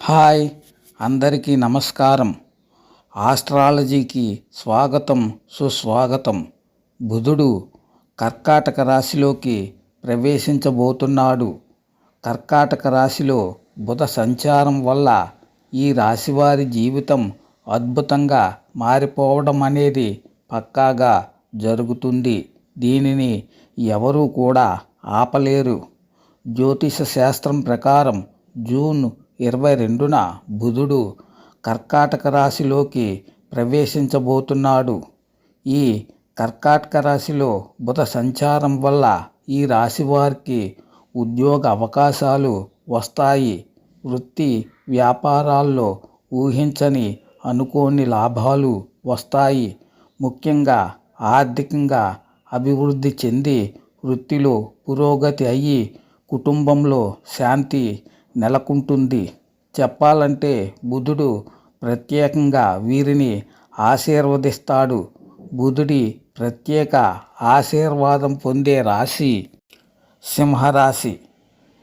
Hi అందరికీ నమస్కారం. ఆస్ట్రాలజీకి స్వాగతం సుస్వాగతం. బుధుడు కర్కాటక రాశిలోకి ప్రవేశించబోతున్నాడు. కర్కాటక రాశిలో బుధ సంచారం వల్ల ఈ రాశివారి జీవితం అద్భుతంగా మారిపోవడం అనేది పక్కాగా జరుగుతుంది. దీనిని ఎవరూ కూడా ఆపలేరు. జ్యోతిష శాస్త్రం ప్రకారం జూన్ ఇరవై రెండున బుధుడు కర్కాటక రాశిలోకి ప్రవేశించబోతున్నాడు. ఈ కర్కాటక రాశిలో బుధ సంచారం వల్ల ఈ రాశి వారికి ఉద్యోగ అవకాశాలు వస్తాయి. వృత్తి వ్యాపారాల్లో ఊహించని అనుకోని లాభాలు వస్తాయి. ముఖ్యంగా ఆర్థికంగా అభివృద్ధి చెంది వృత్తిలో పురోగతి అయ్యి కుటుంబంలో శాంతి నెలకొంటుంది. చెప్పాలంటే బుధుడు ప్రత్యేకంగా వీరిని ఆశీర్వదిస్తాడు. బుధుడి ప్రత్యేక ఆశీర్వాదం పొందే రాశి సింహరాశి.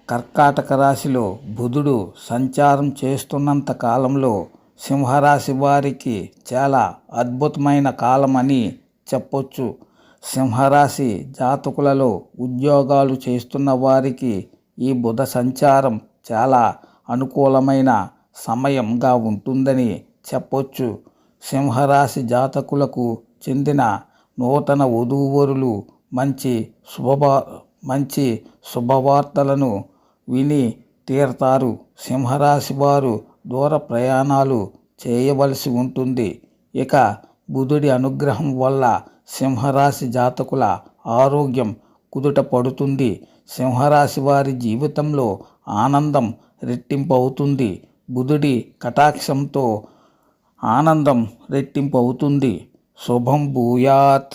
కర్కాటక రాశిలో బుధుడు సంచారం చేస్తున్నంత కాలంలో సింహరాశి వారికి చాలా అద్భుతమైన కాలం అని చెప్పొచ్చు. సింహరాశి జాతకులలో ఉద్యోగాలు చేస్తున్న వారికి ఈ బుధ సంచారం చాలా అనుకూలమైన సమయంగా ఉంటుందని చెప్పొచ్చు. సింహరాశి జాతకులకు చెందిన నూతన వధూవరులు మంచి శుభభా మంచి శుభవార్తలను విని తీరతారు. సింహరాశి వారు దూర ప్రయాణాలు చేయవలసి ఉంటుంది. ఇక బుధుడి అనుగ్రహం వల్ల సింహరాశి జాతకుల ఆరోగ్యం కుదుట పడుతుంది. సింహరాశి వారి జీవితంలో ఆనందం రెట్టింపు అవుతుంది బుధుడి కటాక్షంతో ఆనందం రెట్టింపు అవుతుంది శుభం భూయాత్.